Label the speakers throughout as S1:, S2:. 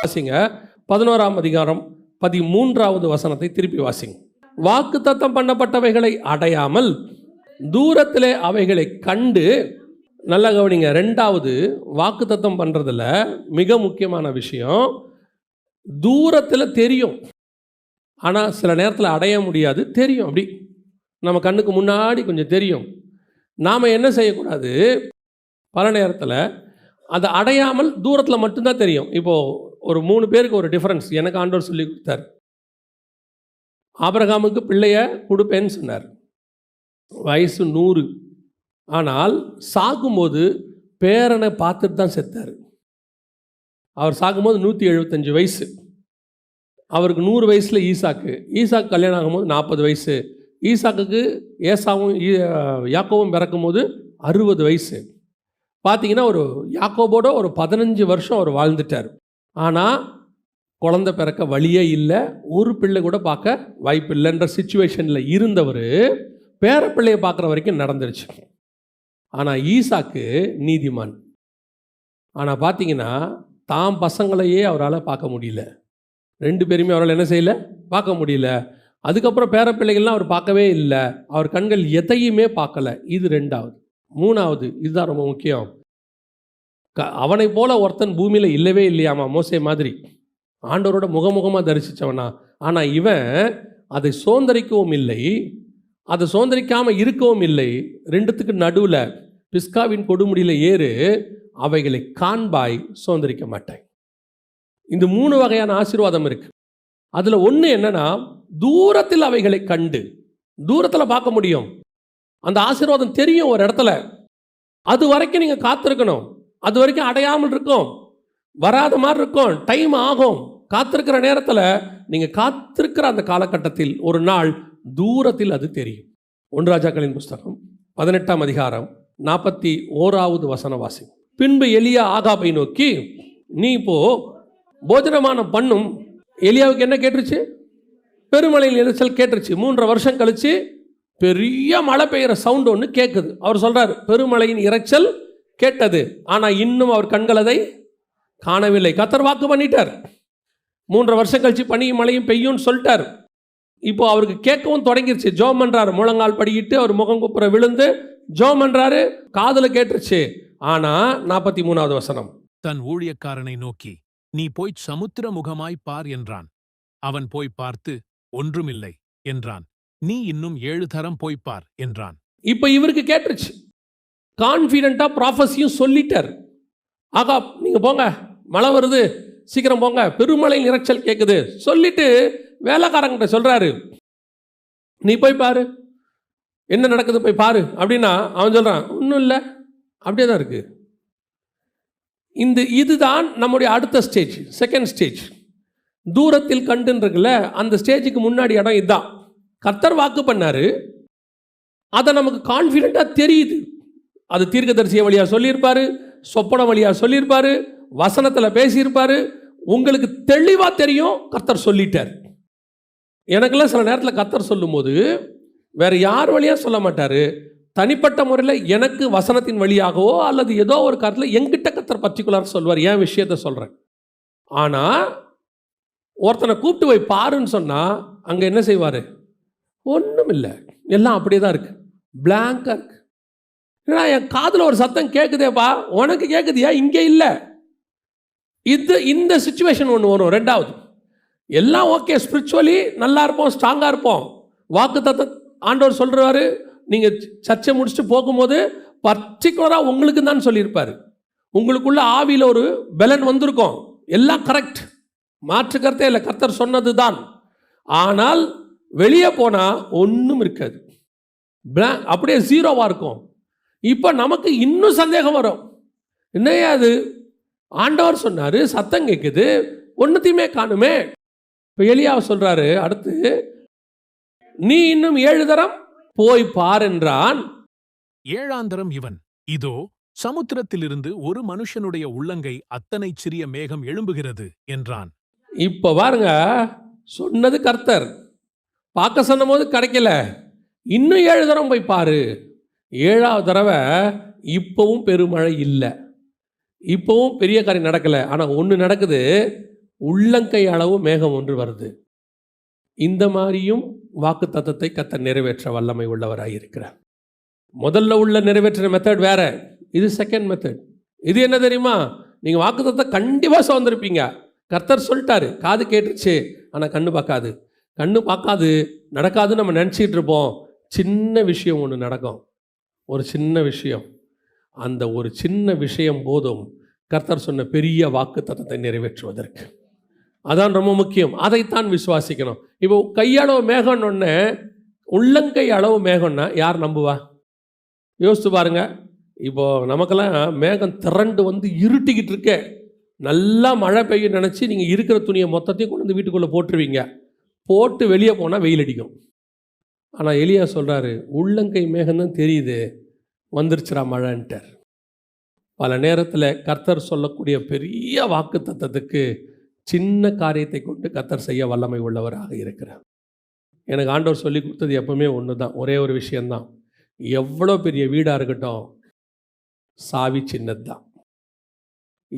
S1: வாசிங்க பதினோராம் அதிகாரம் பதிமூன்றாவது வசனத்தை திருப்பி வாசிங்க வாக்கு தத்தம் பண்ணப்பட்டவைகளை அடையாமல் தூரத்திலே அவைகளை கண்டு நல்ல கவனிங்க ரெண்டாவது வாக்கு தத்தம் பண்ணுறதுல மிக முக்கியமான விஷயம் தூரத்தில் தெரியும் ஆனால் சில நேரத்தில் அடைய முடியாது தெரியும் அப்படி நம்ம கண்ணுக்கு முன்னாடி கொஞ்சம் தெரியும் நாம் என்ன செய்யக்கூடாது பல நேரத்தில் அதை அடையாமல் தூரத்தில் மட்டும்தான் தெரியும் இப்போது ஒரு மூணு பேருக்கு ஒரு டிஃப்ரென்ஸ் எனக்கு ஆண்டவர் சொல்லி கொடுத்தார் ஆபரகாமுக்கு பிள்ளைய கொடுப்பேன்னு சொன்னார் வயசு நூறு ஆனால் சாகும்போது பேரனை பார்த்துட்டு தான் செத்தார் அவர் சாகும்போது நூற்றி எழுபத்தஞ்சு வயசு அவருக்கு நூறு வயசில் ஈசாக்கு ஈசாக்கு கல்யாணம் ஆகும்போது நாற்பது வயசு ஈசாக்கு ஏசாவும் யாக்கோவும் பிறக்கும் போது அறுபது வயசு பார்த்தீங்கன்னா ஒரு யாக்கோபோட ஒரு பதினஞ்சு வருஷம் அவர் வாழ்ந்துட்டார் ஆனால் குழந்த பிறக்க வழியே இல்லை ஒரு பிள்ளை கூட பார்க்க வாய்ப்பு இல்லைன்ற சுச்சுவேஷனில் இருந்தவர் பேரப்பிள்ளையை பார்க்குற வரைக்கும் நடந்துருச்சு ஆனால் ஈசாக்கு நீதிமான் ஆனால் பார்த்தீங்கன்னா தாம் பசங்களையே அவரால் பார்க்க முடியல ரெண்டு பேருமே அவரால் என்ன செய்யலை பார்க்க முடியல அதுக்கப்புறம் பேரப்பிள்ளைகள்லாம் அவர் பார்க்கவே இல்லை அவர் கண்கள் எதையுமே பார்க்கல இது ரெண்டாவது மூணாவது இதுதான் ரொம்ப முக்கியம் அவனை போல ஒருத்தன் பூமியில் இல்லவே இல்லையாமா மோசே மாதிரி ஆண்டவரோட முகமுகமாக தரிசித்தவனா ஆனால் இவன் அதை சுதந்திரிக்கவும் இல்லை அதை சோந்தரிக்காமல் இருக்கவும் இல்லை ரெண்டுத்துக்கு நடுவில் பிஸ்காவின் கொடுமுடியில் ஏறு அவைகளை காண்பாய் சோந்தரிக்க மாட்டாய் இந்த மூணு வகையான ஆசீர்வாதம் இருக்கு அதில் ஒன்று என்னென்னா தூரத்தில் அவைகளை கண்டு தூரத்தில் பார்க்க முடியும் அந்த ஆசீர்வாதம் தெரியும் ஒரு இடத்துல அது வரைக்கும் நீங்கள் காத்திருக்கணும் அது வரைக்கும் அடையாமல் இருக்கும் வராத மாதிரி இருக்கும் டைம் ஆகும் காத்திருக்கிற நேரத்தில் நீங்கள் காத்திருக்கிற அந்த காலகட்டத்தில் ஒரு நாள் தூரத்தில் அது தெரியும் ஒன்றாஜாக்களின் புஸ்தகம் பதினெட்டாம் அதிகாரம் நாற்பத்தி ஓராவது வசனவாசி பின்பு எலியா ஆகாபை நோக்கி நீ இப்போ போஜனமானம் பண்ணும் எலியாவுக்கு என்ன கேட்டுருச்சு பெருமலையில் எரிச்சல் கேட்டுருச்சு மூன்றரை வருஷம் கழிச்சு பெரிய மழை பெய்கிற சவுண்ட் ஒன்று கேட்குது அவர் சொல்கிறார் பெருமழையின் இறைச்சல் கேட்டது ஆனால் இன்னும் அவர் கண்கள் அதை காணவில்லை கத்தர் வாக்கு பண்ணிட்டார் மூன்று வருஷம் கழிச்சு பனியும் மழையும் பெய்யும்னு சொல்லிட்டார் இப்போ அவருக்கு கேட்கவும் தொடங்கிருச்சு ஜோம் பண்ணுறாரு முழங்கால் படிக்கிட்டு அவர் முகம் குப்புற விழுந்து ஜோம் பண்ணுறாரு காதில் கேட்டுருச்சு ஆனால் நாற்பத்தி மூணாவது வசனம்
S2: தன் ஊழியக்காரனை நோக்கி நீ போய் சமுத்திர முகமாய் பார் என்றான் அவன் போய் பார்த்து ஒன்றுமில்லை என்றான் நீ இன்னும் ஏழு தரம் போய் பார் என்றான்
S1: இப்ப இவருக்கு கேட்டுருச்சு கான்ஃபிடெண்ட்டாக ப்ராஃபஸியும் சொல்லிட்டார் ஆகா நீங்கள் போங்க மழை வருது சீக்கிரம் போங்க பெருமழை இறைச்சல் கேட்குது சொல்லிட்டு வேலைக்காரங்கிட்ட சொல்கிறாரு நீ போய் பாரு என்ன நடக்குது போய் பாரு அப்படின்னா அவன் சொல்கிறான் ஒன்றும் இல்லை அப்படியே தான் இருக்குது இந்த இதுதான் நம்முடைய அடுத்த ஸ்டேஜ் செகண்ட் ஸ்டேஜ் தூரத்தில் கண்டுன்றிருக்குல்ல அந்த ஸ்டேஜுக்கு முன்னாடி இடம் இதுதான் கர்த்தர் வாக்கு பண்ணார் அதை நமக்கு கான்ஃபிடெண்ட்டாக தெரியுது அது தீர்க்கதரிசிய வழியாக சொல்லியிருப்பார் சொப்பன வழியாக சொல்லியிருப்பார் வசனத்தில் பேசியிருப்பார் உங்களுக்கு தெளிவாக தெரியும் கர்த்தர் சொல்லிட்டார் எனக்கெல்லாம் சில நேரத்தில் கத்தர் சொல்லும்போது வேறு யார் வழியாக சொல்ல மாட்டார் தனிப்பட்ட முறையில் எனக்கு வசனத்தின் வழியாகவோ அல்லது ஏதோ ஒரு கருத்தில் எங்கிட்ட கத்தர் பர்டிகுலர் சொல்வார் ஏன் விஷயத்த சொல்கிறேன் ஆனால் ஒருத்தனை கூப்பிட்டு போய் பாருன்னு சொன்னால் அங்கே என்ன செய்வார் ஒன்றும் இல்லை எல்லாம் அப்படியே தான் இருக்குது பிளாங்காக இருக்குது ஏன்னா என் காதில் ஒரு சத்தம் கேட்குதேப்பா உனக்கு கேட்குதியா இங்கே இல்லை இது இந்த சுச்சுவேஷன் ஒன்று வரும் ரெண்டாவது எல்லாம் ஓகே ஸ்பிரிச்சுவலி நல்லா இருப்போம் ஸ்ட்ராங்காக இருப்போம் வாக்கு தத்த ஆண்டவர் சொல்கிறாரு நீங்கள் சர்ச்சை முடிச்சுட்டு போகும்போது பர்டிகுலராக உங்களுக்கு தான் சொல்லியிருப்பார் உங்களுக்குள்ள ஆவியில் ஒரு பெலன் வந்திருக்கும் எல்லாம் கரெக்ட் மாற்றுக்கிறதே இல்லை கர்த்தர் சொன்னது தான் ஆனால் வெளியே போனால் ஒன்றும் இருக்காது அப்படியே ஜீரோவாக இருக்கும் இப்போ நமக்கு இன்னும் சந்தேகம் வரும் என்னையா அது ஆண்டவர் சொன்னார் சத்தம் கேட்குது ஒன்றுத்தையுமே காணுமே இப்போ எளியாவை சொல்கிறாரு அடுத்து நீ இன்னும் ஏழு தரம் போய் பார் என்றான்
S2: ஏழாந்தரம் இவன் இதோ சமுத்திரத்திலிருந்து ஒரு மனுஷனுடைய உள்ளங்கை அத்தனை சிறிய மேகம் எழும்புகிறது என்றான்
S1: இப்போ பாருங்க சொன்னது கர்த்தர் பார்க்க சொன்ன போது கிடைக்கல இன்னும் ஏழு தரம் போய் பாரு ஏழாவது தடவை இப்போவும் பெருமழை இல்லை இப்போவும் பெரிய காரியம் நடக்கலை ஆனால் ஒன்று நடக்குது உள்ளங்கை அளவு மேகம் ஒன்று வருது இந்த மாதிரியும் வாக்கு தத்தத்தை கத்த நிறைவேற்ற வல்லமை உள்ளவராக இருக்கிறார் முதல்ல உள்ள நிறைவேற்றின மெத்தட் வேற இது செகண்ட் மெத்தட் இது என்ன தெரியுமா நீங்கள் வாக்கு தத்தை கண்டிப்பாக சுதந்திருப்பீங்க கர்த்தர் சொல்லிட்டாரு காது கேட்டுச்சு ஆனால் கண்ணு பார்க்காது கண்ணு பார்க்காது நடக்காதுன்னு நம்ம நினச்சிக்கிட்டு இருப்போம் சின்ன விஷயம் ஒன்று நடக்கும் ஒரு சின்ன விஷயம் அந்த ஒரு சின்ன விஷயம் போதும் கர்த்தர் சொன்ன பெரிய வாக்கு தத்தத்தை நிறைவேற்றுவதற்கு அதான் ரொம்ப முக்கியம் அதைத்தான் விசுவாசிக்கணும் இப்போ கையளவு மேகம்னு உள்ளங்கை அளவு மேகம்னா யார் நம்புவா யோசித்து பாருங்க இப்போது நமக்கெல்லாம் மேகம் திரண்டு வந்து இருட்டிக்கிட்டு இருக்க நல்லா மழை பெய்யும் நினச்சி நீங்கள் இருக்கிற துணியை மொத்தத்தையும் கொண்டு வந்து வீட்டுக்குள்ளே போட்டுருவீங்க போட்டு வெளியே போனால் வெயில் அடிக்கும் ஆனால் எலியா சொல்கிறாரு உள்ளங்கை மேகம்தான் தெரியுது வந்துருச்சுரா மழைன்ட்டார் பல நேரத்தில் கர்த்தர் சொல்லக்கூடிய பெரிய வாக்கு தத்தத்துக்கு சின்ன காரியத்தை கொண்டு கர்த்தர் செய்ய வல்லமை உள்ளவராக இருக்கிறார் எனக்கு ஆண்டவர் சொல்லி கொடுத்தது எப்பவுமே ஒன்று தான் ஒரே ஒரு விஷயந்தான் எவ்வளோ பெரிய வீடாக இருக்கட்டும் சாவி சின்னது தான்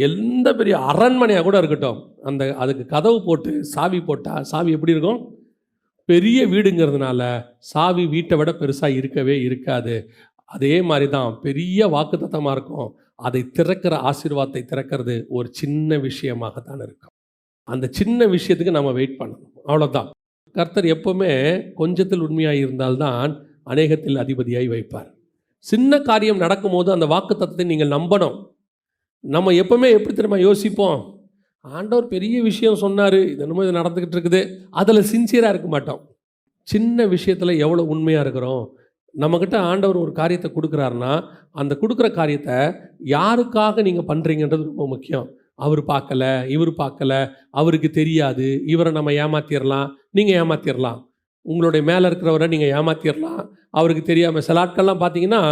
S1: எந்த பெரிய அரண்மனையாக கூட இருக்கட்டும் அந்த அதுக்கு கதவு போட்டு சாவி போட்டால் சாவி எப்படி இருக்கும் பெரிய வீடுங்கிறதுனால சாவி வீட்டை விட பெருசாக இருக்கவே இருக்காது அதே மாதிரி தான் பெரிய வாக்குத்தத்தமாக இருக்கும் அதை திறக்கிற ஆசீர்வாதத்தை திறக்கிறது ஒரு சின்ன விஷயமாக தான் இருக்கும் அந்த சின்ன விஷயத்துக்கு நம்ம வெயிட் பண்ணணும் அவ்வளோதான் கர்த்தர் எப்போவுமே கொஞ்சத்தில் உண்மையாக இருந்தால்தான் அநேகத்தில் அதிபதியாகி வைப்பார் சின்ன காரியம் நடக்கும்போது அந்த வாக்கு நீங்கள் நம்பணும் நம்ம எப்பவுமே எப்படி திரும்ப யோசிப்போம் ஆண்டவர் பெரிய விஷயம் சொன்னார் இது என்னமோ இது நடந்துக்கிட்டு இருக்குது அதில் சின்சியராக இருக்க மாட்டோம் சின்ன விஷயத்தில் எவ்வளோ உண்மையாக இருக்கிறோம் நம்மக்கிட்ட ஆண்டவர் ஒரு காரியத்தை கொடுக்குறாருன்னா அந்த கொடுக்குற காரியத்தை யாருக்காக நீங்கள் பண்ணுறீங்கன்றது ரொம்ப முக்கியம் அவர் பார்க்கல இவர் பார்க்கல அவருக்கு தெரியாது இவரை நம்ம ஏமாத்திடலாம் நீங்கள் ஏமாத்திடலாம் உங்களுடைய மேலே இருக்கிறவரை நீங்கள் ஏமாத்திடலாம் அவருக்கு தெரியாமல் சில ஆட்கள்லாம் பார்த்தீங்கன்னா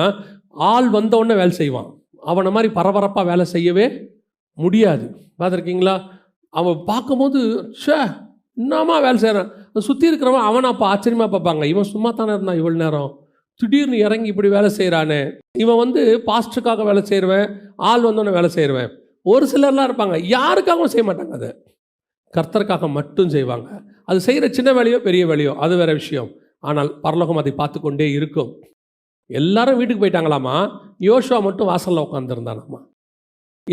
S1: ஆள் வந்தவுடனே வேலை செய்வான் அவனை மாதிரி பரபரப்பாக வேலை செய்யவே முடியாது பார்த்துருக்கீங்களா அவன் பார்க்கும்போது ஷே என்னம்மா வேலை செய்கிறான் சுற்றி இருக்கிறவன் அவனை அப்போ ஆச்சரியமாக பார்ப்பாங்க இவன் சும்மா தானே இருந்தான் இவ்வளோ நேரம் திடீர்னு இறங்கி இப்படி வேலை செய்கிறானே இவன் வந்து பாஸ்டுக்காக வேலை செய்வேன் ஆள் வந்தோன்னே வேலை செய்வேன் ஒரு சிலர்லாம் இருப்பாங்க யாருக்காகவும் செய்ய மாட்டாங்க அதை கர்த்தருக்காக மட்டும் செய்வாங்க அது செய்கிற சின்ன வேலையோ பெரிய வேலையோ அது வேறு விஷயம் ஆனால் பரலோகம் அதை பார்த்து கொண்டே இருக்கும் எல்லாரும் வீட்டுக்கு போயிட்டாங்களாமா யோசுவா மட்டும் வாசலில் உட்காந்துருந்தானாமா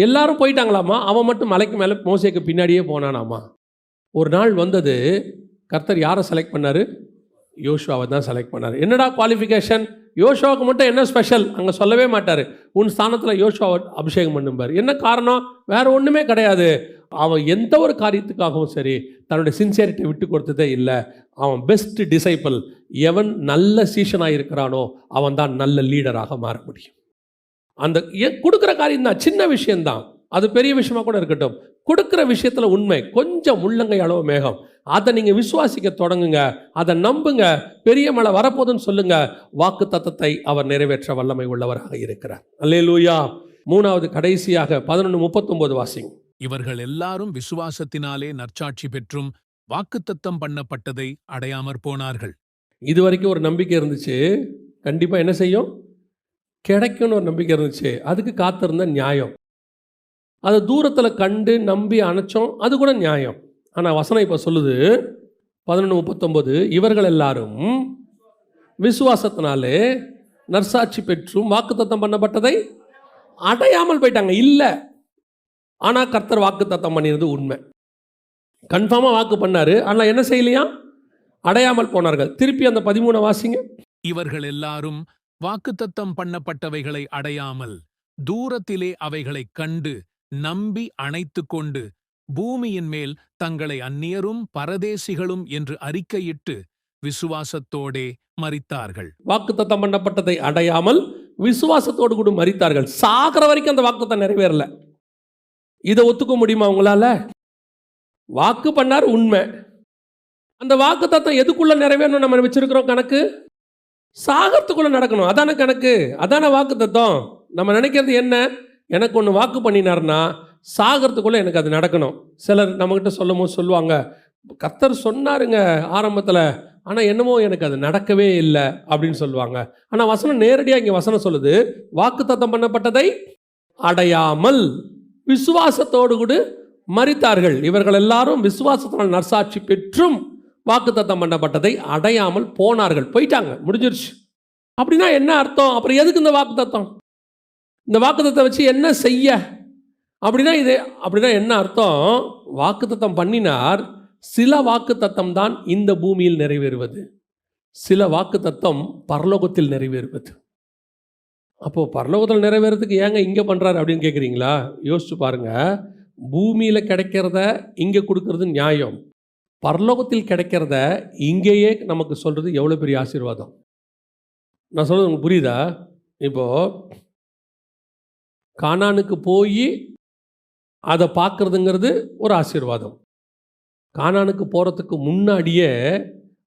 S1: எல்லாரும் போயிட்டாங்களாமா அவன் மட்டும் மலைக்கு மேலே மோசைக்கு பின்னாடியே போனானாமா ஒரு நாள் வந்தது கர்த்தர் யாரை செலக்ட் பண்ணார் யோஷுவாவை தான் செலக்ட் பண்ணார் என்னடா குவாலிஃபிகேஷன் யோஷுவாவுக்கு மட்டும் என்ன ஸ்பெஷல் அங்கே சொல்லவே மாட்டார் உன் ஸ்தானத்தில் யோஷுவாவை அபிஷேகம் பண்ணும்பார் என்ன காரணம் வேறு ஒன்றுமே கிடையாது அவன் எந்த ஒரு காரியத்துக்காகவும் சரி தன்னுடைய சின்சியரிட்டி விட்டு கொடுத்ததே இல்லை அவன் பெஸ்ட் டிசைப்பிள் எவன் நல்ல சீஷனாக இருக்கிறானோ அவன் தான் நல்ல லீடராக மாற முடியும் அந்த கொடுக்குற காரியம் தான் சின்ன விஷயம்தான் அது பெரிய விஷயமா கூட இருக்கட்டும் கொடுக்குற விஷயத்தில் உண்மை கொஞ்சம் உள்ளங்கை அளவு மேகம் அதை நீங்கள் விசுவாசிக்க தொடங்குங்க அதை நம்புங்க பெரிய மழை வரப்போதுன்னு சொல்லுங்க வாக்கு தத்தத்தை அவர் நிறைவேற்ற வல்லமை உள்ளவராக இருக்கிறார் அல்லே லூயா மூணாவது கடைசியாக பதினொன்று முப்பத்தொன்பது வாசிங்
S2: இவர்கள் எல்லாரும் விசுவாசத்தினாலே நற்சாட்சி பெற்றும் வாக்குத்தத்தம் பண்ணப்பட்டதை அடையாமற் போனார்கள்
S1: இதுவரைக்கும் ஒரு நம்பிக்கை இருந்துச்சு கண்டிப்பாக என்ன செய்யும் கிடைக்கும்னு ஒரு நம்பிக்கை இருந்துச்சு அதுக்கு காத்திருந்த நியாயம் அதை தூரத்தில் கண்டு நம்பி அணைச்சோம் அது கூட நியாயம் ஆனால் வசனம் இப்போ சொல்லுது பதினொன்று முப்பத்தொம்போது இவர்கள் எல்லாரும் விசுவாசத்தினாலே நர்சாட்சி பெற்றும் வாக்குத்தத்தம் பண்ணப்பட்டதை அடையாமல் போயிட்டாங்க இல்லை ஆனால் கர்த்தர் வாக்குத்தத்தம் பண்ணியிருந்தது உண்மை கன்ஃபார்மாக வாக்கு பண்ணார் ஆனால் என்ன செய்யலையா அடையாமல் போனார்கள் திருப்பி அந்த பதிமூணை வாசிங்க
S2: இவர்கள் எல்லாரும் வாக்குத்தத்தம் பண்ணப்பட்டவைகளை அடையாமல் தூரத்திலே அவைகளைக் கண்டு நம்பி அணைத்து கொண்டு பூமியின் மேல் தங்களை அந்நியரும் பரதேசிகளும் என்று அறிக்கையிட்டு விசுவாசத்தோடே மறித்தார்கள்
S1: வாக்குத்தத்தம் பண்ணப்பட்டதை அடையாமல் விசுவாசத்தோடு கூட மறித்தார்கள் சாகிற வரைக்கும் அந்த வாக்குத்தம் நிறைவேறல இதை ஒத்துக்க முடியுமா உங்களால வாக்கு பண்ணார் உண்மை அந்த வாக்கு தத்தம் எதுக்குள்ள நிறைவேறணும் நம்ம வச்சிருக்கிறோம் கணக்கு சாகிறதுக்குள்ளே நடக்கணும் அதான கணக்கு அதான வாக்கு தத்துவம் நம்ம நினைக்கிறது என்ன எனக்கு ஒன்று வாக்கு பண்ணினார்னா சாகிறதுக்குள்ளே எனக்கு அது நடக்கணும் சிலர் நம்மக்கிட்ட சொல்லும் போது சொல்லுவாங்க கத்தர் சொன்னாருங்க ஆரம்பத்தில் ஆனால் என்னமோ எனக்கு அது நடக்கவே இல்லை அப்படின்னு சொல்லுவாங்க ஆனால் வசனம் நேரடியாக இங்கே வசனம் சொல்லுது வாக்கு தத்தம் பண்ணப்பட்டதை அடையாமல் விசுவாசத்தோடு கூட மறித்தார்கள் இவர்கள் எல்லாரும் விசுவாசத்தினால் நற்சாட்சி பெற்றும் வாக்குத்தத்தம் பண்ணப்பட்டதை அடையாமல் போனார்கள் போயிட்டாங்க முடிஞ்சிருச்சு அப்படின்னா என்ன அர்த்தம் அப்புறம் எதுக்கு இந்த வாக்குத்தத்தம் இந்த வாக்குத்தத்தை வச்சு என்ன செய்ய அப்படின்னா இது அப்படின்னா என்ன அர்த்தம் வாக்குத்தத்தம் பண்ணினார் சில வாக்குத்தத்தம் தான் இந்த பூமியில் நிறைவேறுவது சில வாக்குத்தத்தம் பரலோகத்தில் நிறைவேறுவது அப்போது பரலோகத்தில் நிறைவேறதுக்கு ஏங்க இங்கே பண்ணுறாரு அப்படின்னு கேட்குறீங்களா யோசிச்சு பாருங்கள் பூமியில் கிடைக்கிறத இங்கே கொடுக்கறது நியாயம் பரலோகத்தில் கிடைக்கிறத இங்கேயே நமக்கு சொல்கிறது எவ்வளோ பெரிய ஆசீர்வாதம் நான் சொல்கிறது உங்களுக்கு புரியுதா இப்போது காணானுக்கு போய் அதை பார்க்குறதுங்கிறது ஒரு ஆசீர்வாதம் காணானுக்கு போகிறதுக்கு முன்னாடியே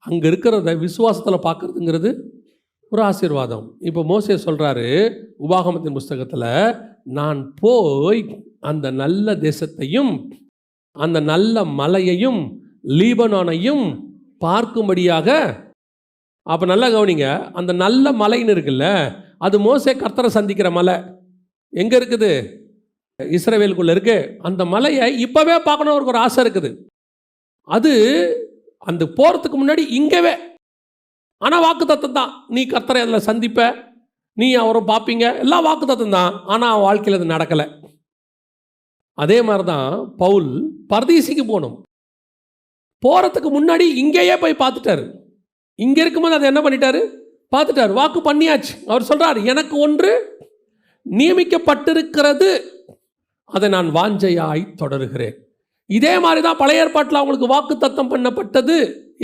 S1: அங்கே இருக்கிறத விசுவாசத்தில் பார்க்குறதுங்கிறது ஒரு ஆசீர்வாதம் இப்போ மோசே சொல்கிறாரு உபாகமத்தின் புஸ்தகத்தில் நான் போய் அந்த நல்ல தேசத்தையும் அந்த நல்ல மலையையும் லீபனானையும் பார்க்கும்படியாக அப்போ நல்லா கவனிங்க அந்த நல்ல மலைன்னு இருக்குல்ல அது மோசே கர்த்தரை சந்திக்கிற மலை எங்கே இருக்குது இஸ்ரேவேலுக்குள்ள இருக்கு அந்த மலையை இப்போவே பார்க்கணும் அவருக்கு ஒரு ஆசை இருக்குது அது அந்த போகிறதுக்கு முன்னாடி இங்கேவே ஆனால் வாக்கு தத்தம் தான் நீ கர்த்தரை அதில் சந்திப்ப நீ அவரும் பார்ப்பீங்க எல்லாம் வாக்கு தத்தம் தான் ஆனால் வாழ்க்கையில் அது நடக்கலை அதே மாதிரி தான் பவுல் பரதீசிக்கு போகணும் போகிறதுக்கு முன்னாடி இங்கேயே போய் பார்த்துட்டாரு இங்கே இருக்கும்போது அதை என்ன பண்ணிட்டாரு பார்த்துட்டாரு வாக்கு பண்ணியாச்சு அவர் சொல்கிறார் எனக்கு ஒன்று நியமிக்கப்பட்டிருக்கிறது அதை நான் வாஞ்சையாய் தொடருகிறேன் இதே மாதிரி தான் பழைய ஏற்பாட்டில் அவங்களுக்கு வாக்கு தத்தம் பண்ணப்பட்டது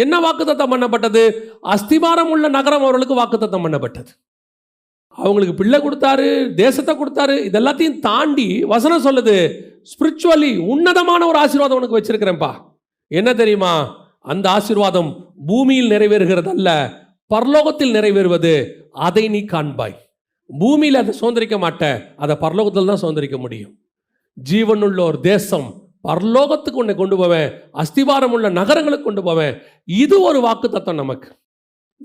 S1: என்ன வாக்கு தத்தம் பண்ணப்பட்டது அஸ்திவாரம் உள்ள நகரம் அவர்களுக்கு வாக்கு தத்தம் பண்ணப்பட்டது அவங்களுக்கு பிள்ளை கொடுத்தாரு தேசத்தை கொடுத்தாரு இதெல்லாத்தையும் தாண்டி வசனம் சொல்லுது ஸ்பிரிச்சுவலி உன்னதமான ஒரு ஆசீர்வாதம் உனக்கு வச்சிருக்கிறேன்ப்பா என்ன தெரியுமா அந்த ஆசிர்வாதம் பூமியில் நிறைவேறுகிறது அல்ல பரலோகத்தில் நிறைவேறுவது அதை நீ காண்பாய் பூமியில் அதை சுதந்திரிக்க மாட்ட அதை பரலோகத்தில் தான் சுதந்திரிக்க முடியும் ஜீவனுள்ள ஒரு தேசம் பரலோகத்துக்கு உன்னை கொண்டு போவேன் அஸ்திவாரம் உள்ள நகரங்களுக்கு கொண்டு போவேன் இது ஒரு வாக்கு தத்துவம் நமக்கு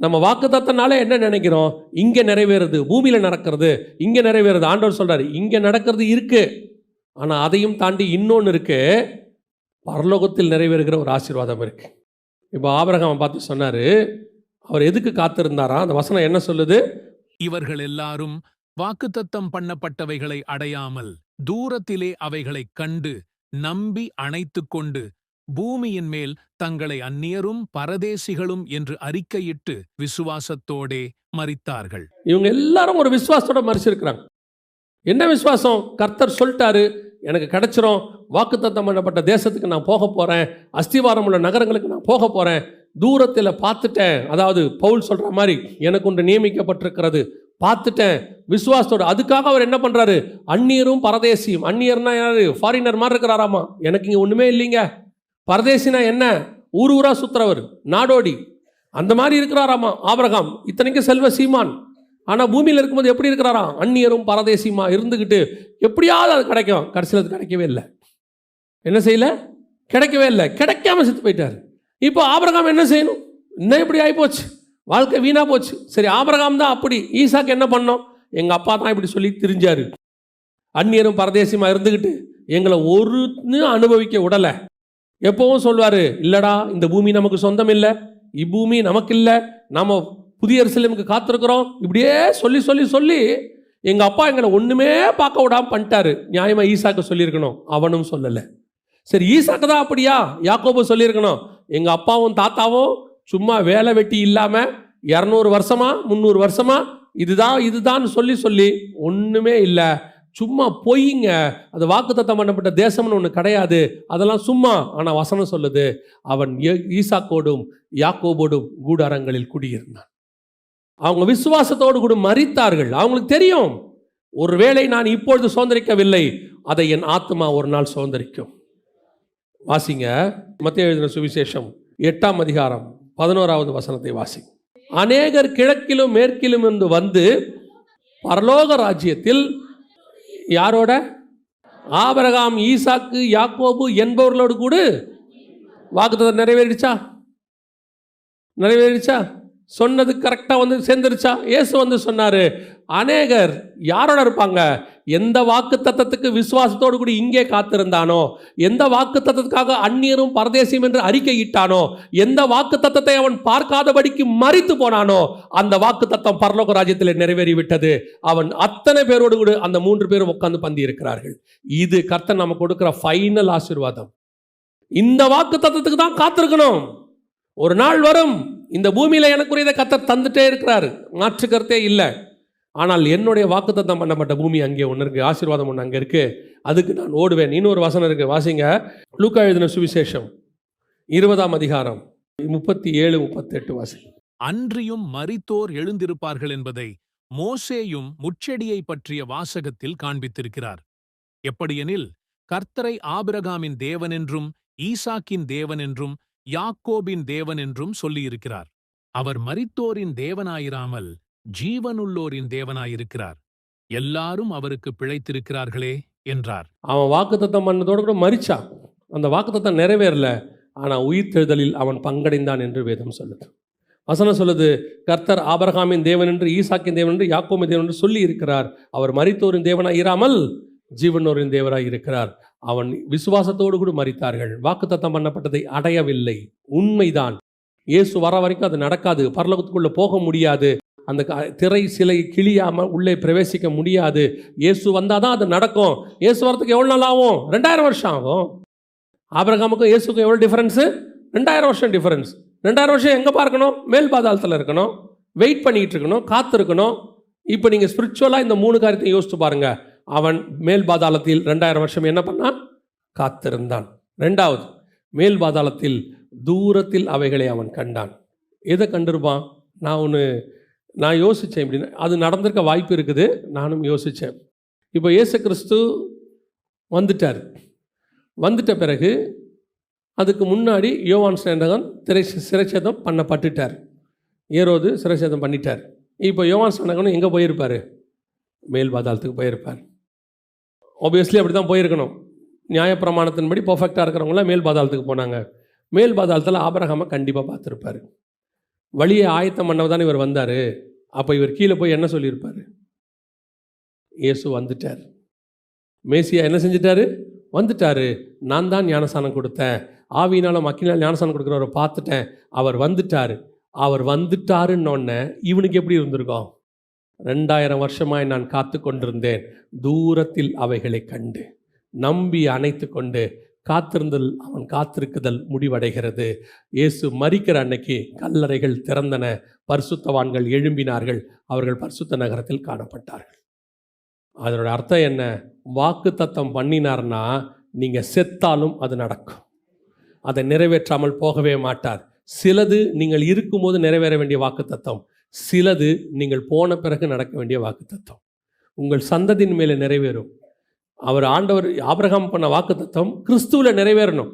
S1: நம்ம வாக்கு தத்தனால என்ன நினைக்கிறோம் இங்கே நிறைவேறுது பூமியில் நடக்கிறது இங்கே நிறைவேறுது ஆண்டவர் சொல்கிறார் இங்கே நடக்கிறது இருக்குது ஆனால் அதையும் தாண்டி இன்னொன்று இருக்குது பரலோகத்தில் நிறைவேறுகிற ஒரு ஆசீர்வாதம் இருக்குது இப்போ ஆபரகம் பார்த்து சொன்னார் அவர் எதுக்கு காத்திருந்தாரா அந்த வசனம் என்ன சொல்லுது
S2: இவர்கள் எல்லாரும் வாக்குத்தத்தம் பண்ணப்பட்டவைகளை அடையாமல் தூரத்திலே அவைகளை கண்டு நம்பி அணைத்து கொண்டு பூமியின் மேல் தங்களை அந்நியரும் பரதேசிகளும் என்று அறிக்கையிட்டு விசுவாசத்தோடே மறித்தார்கள்
S1: இவங்க எல்லாரும் ஒரு விசுவாசத்தோட மறிச்சிருக்கிறாங்க என்ன விசுவாசம் கர்த்தர் சொல்லிட்டாரு எனக்கு கிடச்சிரும் வாக்குத்தத்தம் பண்ணப்பட்ட தேசத்துக்கு நான் போக போகிறேன் அஸ்திவாரம் உள்ள நகரங்களுக்கு நான் போக போகிறேன் தூரத்தில் பார்த்துட்டேன் அதாவது பவுல் சொல்கிற மாதிரி எனக்கு ஒன்று நியமிக்கப்பட்டிருக்கிறது பார்த்துட்டேன் விசுவாசத்தோடு அதுக்காக அவர் என்ன பண்ணுறாரு அந்நியரும் பரதேசியும் அந்நியர்னா யார் ஃபாரினர் மாதிரி இருக்கிறாராமா எனக்கு இங்கே ஒன்றுமே இல்லைங்க பரதேசினா என்ன ஊர் ஊராக சுற்றுறவர் நாடோடி அந்த மாதிரி இருக்கிறாராமா ஆபரகாம் இத்தனைக்கும் செல்வ சீமான் ஆனால் பூமியில் இருக்கும்போது எப்படி இருக்கிறாராம் அந்நியரும் பரதேசியுமா இருந்துக்கிட்டு எப்படியாவது அது கிடைக்கும் கடைசியில் அது கிடைக்கவே இல்லை என்ன செய்யல கிடைக்கவே இல்லை கிடைக்காம செத்து போயிட்டார் இப்போ ஆபரகாம் என்ன செய்யணும் இன்னும் இப்படி ஆகிப்போச்சு வாழ்க்கை வீணாக போச்சு சரி ஆபரகாம் தான் அப்படி ஈசாக்கு என்ன பண்ணோம் எங்கள் அப்பா தான் இப்படி சொல்லி திரிஞ்சார் அந்நியரும் பரதேசியமாக இருந்துக்கிட்டு எங்களை ஒருன்னு அனுபவிக்க விடலை எப்போவும் சொல்வார் இல்லைடா இந்த பூமி நமக்கு சொந்தம் இல்லை இப்பூமி நமக்கு இல்லை நம்ம புதிய அரசியலமுக்கு காத்திருக்கிறோம் இப்படியே சொல்லி சொல்லி சொல்லி எங்கள் அப்பா எங்களை ஒன்றுமே பார்க்க விடாமல் பண்ணிட்டாரு நியாயமாக ஈசாக்கு சொல்லியிருக்கணும் அவனும் சொல்லலை சரி ஈசாக்கு தான் அப்படியா யாக்கோபு சொல்லியிருக்கணும் எங்கள் அப்பாவும் தாத்தாவும் சும்மா வேலை வெட்டி இல்லாமல் இரநூறு வருஷமா முந்நூறு வருஷமா இதுதான் இதுதான் சொல்லி சொல்லி ஒன்றுமே இல்லை சும்மா பொய்ங்க அது வாக்குத்தத்தம் பண்ணப்பட்ட தேசம்னு ஒன்று கிடையாது அதெல்லாம் சும்மா ஆனால் வசனம் சொல்லுது அவன் ஈசாக்கோடும் யாக்கோபோடும் கூடாரங்களில் குடியிருந்தான் அவங்க விசுவாசத்தோடு கூட மறித்தார்கள் அவங்களுக்கு தெரியும் ஒருவேளை நான் இப்பொழுது சுதந்திரிக்கவில்லை அதை என் ஆத்மா ஒரு நாள் சுதந்திரிக்கும் வாசிங்க மத்திய எழுதின சுவிசேஷம் எட்டாம் அதிகாரம் பதினோராவது வசனத்தை வாசி அநேகர் கிழக்கிலும் மேற்கிலும் இருந்து வந்து பரலோக ராஜ்யத்தில் யாரோட ஆபரகாம் ஈசாக்கு யாக்கோபு என்பவர்களோடு கூட வாக்குத்தத்தை நிறைவேறிடுச்சா நிறைவேறிடுச்சா சொன்னது கரெக்டாக வந்து சேர்ந்துருச்சா இயேசு வந்து சொன்னார் அநேகர் யாரோட இருப்பாங்க எந்த வாக்கு தத்தத்துக்கு விசுவாசத்தோடு கூடி இங்கே காத்திருந்தானோ எந்த வாக்கு தத்தத்துக்காக அந்நியரும் பரதேசியும் என்று அறிக்கையிட்டானோ எந்த வாக்கு தத்தத்தை அவன் பார்க்காதபடிக்கு மறித்து போனானோ அந்த வாக்கு தத்தம் பரலோக ராஜ்யத்தில் நிறைவேறிவிட்டது அவன் அத்தனை பேரோடு கூட அந்த மூன்று பேரும் உட்காந்து பந்தி இருக்கிறார்கள் இது கர்த்தன் நம்ம கொடுக்குற ஃபைனல் ஆசிர்வாதம் இந்த வாக்கு தத்தத்துக்கு தான் காத்திருக்கணும் ஒரு நாள் வரும் இந்த பூமியில் எனக்குரியதை கத்தர் தந்துட்டே இருக்கிறாரு மாற்றுக்கிறதே இல்லை ஆனால் என்னுடைய வாக்குத்தத்தம் பண்ணப்பட்ட பூமி அங்கே ஒன்று இருக்குது ஆசீர்வாதம் ஒன்று அங்கே இருக்குது அதுக்கு நான் ஓடுவேன் இன்னொரு வசனம் இருக்குது வாசிங்க லூக்கா எழுதின சுவிசேஷம் இருபதாம் அதிகாரம் முப்பத்தி ஏழு முப்பத்தெட்டு வாசி
S2: அன்றியும் மரித்தோர் எழுந்திருப்பார்கள் என்பதை மோசேயும் முச்செடியை பற்றிய வாசகத்தில் காண்பித்திருக்கிறார் எப்படியெனில் கர்த்தரை ஆபிரகாமின் தேவனென்றும் ஈசாக்கின் தேவனென்றும் யாக்கோபின் தேவன் என்றும் சொல்லியிருக்கிறார் அவர் மரித்தோரின் தேவனாயிராமல் ஜீவனுள்ளோரின் தேவனாயிருக்கிறார் எல்லாரும் அவருக்கு பிழைத்திருக்கிறார்களே என்றார்
S1: அவன் வாக்குத்தத்தம் பண்ணதோடு கூட மறிச்சான் அந்த வாக்குத்தத்தம் நிறைவேறல ஆனால் உயிர் தேர்தலில் அவன் பங்கடைந்தான் என்று வேதம் சொல்லுது வசனம் சொல்லுது கர்த்தர் ஆபரகாமின் தேவன் என்று ஈசாக்கின் தேவன் என்று யாக்கோமின் தேவன் என்று சொல்லி இருக்கிறார் அவர் மறித்தோரின் தேவனாயிராமல் இராமல் ஜீவனோரின் தேவராய் இருக்கிறார் அவன் விசுவாசத்தோடு கூட மறித்தார்கள் வாக்குத்தத்தம் பண்ணப்பட்டதை அடையவில்லை உண்மைதான் இயேசு வர வரைக்கும் அது நடக்காது பரலோகத்துக்குள்ளே போக முடியாது அந்த திரை சிலை கிளியாமல் உள்ளே பிரவேசிக்க முடியாது இயேசு வந்தால் தான் அது நடக்கும் இயேசு வரத்துக்கு எவ்வளோ நாள் ஆகும் ரெண்டாயிரம் வருஷம் ஆகும் ஆபிரகாமுக்கும் இயேசுக்கும் எவ்வளோ டிஃப்ரென்ஸு ரெண்டாயிரம் வருஷம் டிஃப்ரென்ஸ் ரெண்டாயிரம் வருஷம் எங்கே பார்க்கணும் மேல் பாதாளத்தில் இருக்கணும் வெயிட் பண்ணிகிட்டு இருக்கணும் காத்திருக்கணும் இப்போ நீங்கள் ஸ்பிரிச்சுவலாக இந்த மூணு காரியத்தை யோசித்து பாருங்கள் அவன் மேல் பாதாளத்தில் ரெண்டாயிரம் வருஷம் என்ன பண்ணான் காத்திருந்தான் ரெண்டாவது மேல் பாதாளத்தில் தூரத்தில் அவைகளை அவன் கண்டான் எதை கண்டிருப்பான் நான் ஒன்று நான் யோசித்தேன் இப்படின்னு அது நடந்திருக்க வாய்ப்பு இருக்குது நானும் யோசித்தேன் இப்போ இயேசு கிறிஸ்து வந்துட்டார் வந்துட்ட பிறகு அதுக்கு முன்னாடி யோவான் சேந்தகன் திரை சிறைச்சேதம் பண்ணப்பட்டுட்டார் ஏரோது சிறைச்சேதம் பண்ணிட்டார் இப்போ யோவான் ஸ்நாண்டகனும் எங்கே போயிருப்பார் மேல் பாதாளத்துக்கு போயிருப்பார் ஆப்வியஸ்லி அப்படி தான் போயிருக்கணும் நியாயப்பிரமாணத்தின்படி பர்ஃபெக்டாக இருக்கிறவங்களாம் மேல் பாதாளத்துக்கு போனாங்க மேல் பாதாளத்தில் ஆபரகமாக கண்டிப்பாக பார்த்துருப்பார் வழியை ஆயத்தம் பண்ணவ தான் இவர் வந்தார் அப்போ இவர் கீழே போய் என்ன சொல்லியிருப்பார் இயேசு வந்துட்டார் மேசியா என்ன செஞ்சிட்டாரு வந்துட்டாரு நான் தான் ஞானசானம் கொடுத்தேன் ஆவியினாலும் மக்கினால் ஞானசானம் கொடுக்குறவரை பார்த்துட்டேன் அவர் வந்துட்டார் அவர் வந்துட்டாருன்னொன்னே இவனுக்கு எப்படி இருந்திருக்கோம் ரெண்டாயிரம் வருஷமாய் நான் காத்து கொண்டிருந்தேன் தூரத்தில் அவைகளை கண்டு நம்பி அணைத்து கொண்டு காத்திருந்தல் அவன் காத்திருக்குதல் முடிவடைகிறது இயேசு மறிக்கிற அன்னைக்கு கல்லறைகள் திறந்தன பரிசுத்தவான்கள் எழும்பினார்கள் அவர்கள் பரிசுத்த நகரத்தில் காணப்பட்டார்கள் அதனோட அர்த்தம் என்ன வாக்கு தத்தம் பண்ணினார்னா நீங்கள் செத்தாலும் அது நடக்கும் அதை நிறைவேற்றாமல் போகவே மாட்டார் சிலது நீங்கள் இருக்கும்போது நிறைவேற வேண்டிய வாக்கு தத்தம் சிலது நீங்கள் போன பிறகு நடக்க வேண்டிய வாக்கு தத்துவம் உங்கள் சந்ததியின் மேலே நிறைவேறும் அவர் ஆண்டவர் ஆபரகம் பண்ண வாக்கு தத்துவம் கிறிஸ்துவில் நிறைவேறணும்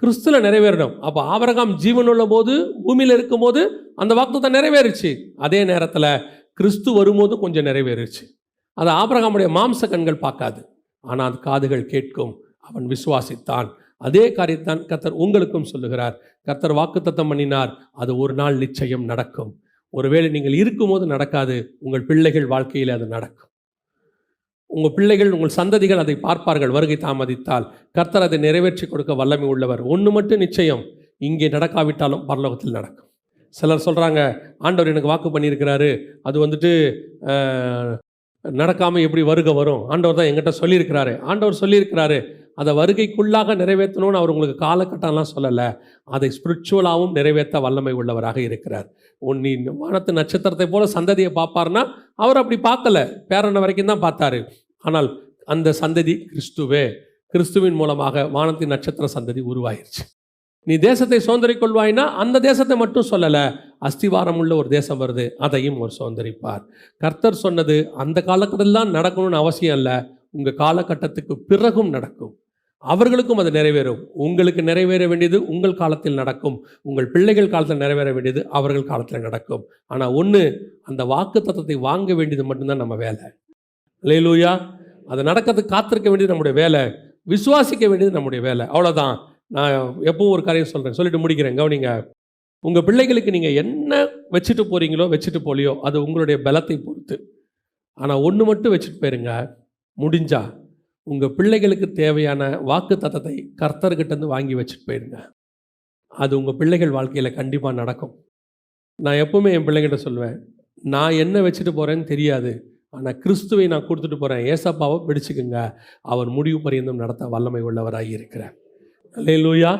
S1: கிறிஸ்துவில் நிறைவேறணும் அப்போ ஆபரகாம் உள்ள போது பூமியில் இருக்கும்போது அந்த வாக்குத்தம் நிறைவேறுச்சு அதே நேரத்தில் கிறிஸ்து வரும்போது கொஞ்சம் நிறைவேறுச்சு அது ஆபரகமுடைய மாம்ச கண்கள் பார்க்காது ஆனால் அது காதுகள் கேட்கும் அவன் விசுவாசித்தான் அதே காரியத்தான் கத்தர் உங்களுக்கும் சொல்லுகிறார் கத்தர் வாக்குத்தத்தம் பண்ணினார் அது ஒரு நாள் நிச்சயம் நடக்கும் ஒருவேளை நீங்கள் இருக்கும்போது நடக்காது உங்கள் பிள்ளைகள் வாழ்க்கையில் அது நடக்கும் உங்கள் பிள்ளைகள் உங்கள் சந்ததிகள் அதை பார்ப்பார்கள் வருகை தாமதித்தால் கர்த்தர் அதை நிறைவேற்றி கொடுக்க வல்லமை உள்ளவர் ஒன்று மட்டும் நிச்சயம் இங்கே நடக்காவிட்டாலும் பரலோகத்தில் நடக்கும் சிலர் சொல்கிறாங்க ஆண்டவர் எனக்கு வாக்கு பண்ணியிருக்கிறாரு அது வந்துட்டு நடக்காமல் எப்படி வருக வரும் ஆண்டவர் தான் எங்கிட்ட சொல்லியிருக்கிறாரு ஆண்டவர் சொல்லியிருக்கிறாரு அதை வருகைக்குள்ளாக நிறைவேற்றணும்னு அவர் உங்களுக்கு காலகட்டம்லாம் சொல்லலை அதை ஸ்பிரிச்சுவலாகவும் நிறைவேற்ற வல்லமை உள்ளவராக இருக்கிறார் உன் நீ வானத்து நட்சத்திரத்தை போல சந்ததியை பார்ப்பார்னா அவர் அப்படி பார்க்கல பேரனை வரைக்கும் தான் பார்த்தாரு ஆனால் அந்த சந்ததி கிறிஸ்துவே கிறிஸ்துவின் மூலமாக வானத்தின் நட்சத்திர சந்ததி உருவாயிருச்சு நீ தேசத்தை சுதந்திரிக் கொள்வாய்னா அந்த தேசத்தை மட்டும் சொல்லலை அஸ்திவாரம் உள்ள ஒரு தேசம் வருது அதையும் ஒரு சுதந்திரிப்பார் கர்த்தர் சொன்னது அந்த காலக்கட்டத்தில் தான் நடக்கணும்னு அவசியம் இல்லை உங்கள் காலகட்டத்துக்கு பிறகும் நடக்கும் அவர்களுக்கும் அது நிறைவேறும் உங்களுக்கு நிறைவேற வேண்டியது உங்கள் காலத்தில் நடக்கும் உங்கள் பிள்ளைகள் காலத்தில் நிறைவேற வேண்டியது அவர்கள் காலத்தில் நடக்கும் ஆனால் ஒன்று அந்த வாக்கு தத்துவத்தை வாங்க வேண்டியது மட்டும்தான் நம்ம வேலை லேலூயா அது நடக்கிறதுக்கு காத்திருக்க வேண்டியது நம்முடைய வேலை விசுவாசிக்க வேண்டியது நம்முடைய வேலை அவ்வளோதான் நான் எப்பவும் ஒரு காரியம் சொல்கிறேன் சொல்லிட்டு முடிக்கிறேன் கவனிங்க உங்கள் பிள்ளைகளுக்கு நீங்கள் என்ன வச்சுட்டு போகிறீங்களோ வச்சுட்டு போலியோ அது உங்களுடைய பலத்தை பொறுத்து ஆனால் ஒன்று மட்டும் வச்சுட்டு போயிருங்க முடிஞ்சால் உங்கள் பிள்ளைகளுக்கு தேவையான வாக்கு தத்தத்தை கர்த்தர்கிட்டேருந்து வாங்கி வச்சுட்டு போயிருங்க அது உங்கள் பிள்ளைகள் வாழ்க்கையில் கண்டிப்பாக நடக்கும் நான் எப்பவுமே என் பிள்ளைகிட்ட சொல்லுவேன் நான் என்ன வச்சுட்டு போகிறேன்னு தெரியாது ஆனால் கிறிஸ்துவை நான் கொடுத்துட்டு போகிறேன் ஏசப்பாவை பிடிச்சிக்குங்க அவர் முடிவு பரியந்தம் நடத்த வல்லமை உள்ளவராக இருக்கிறேன் லூயா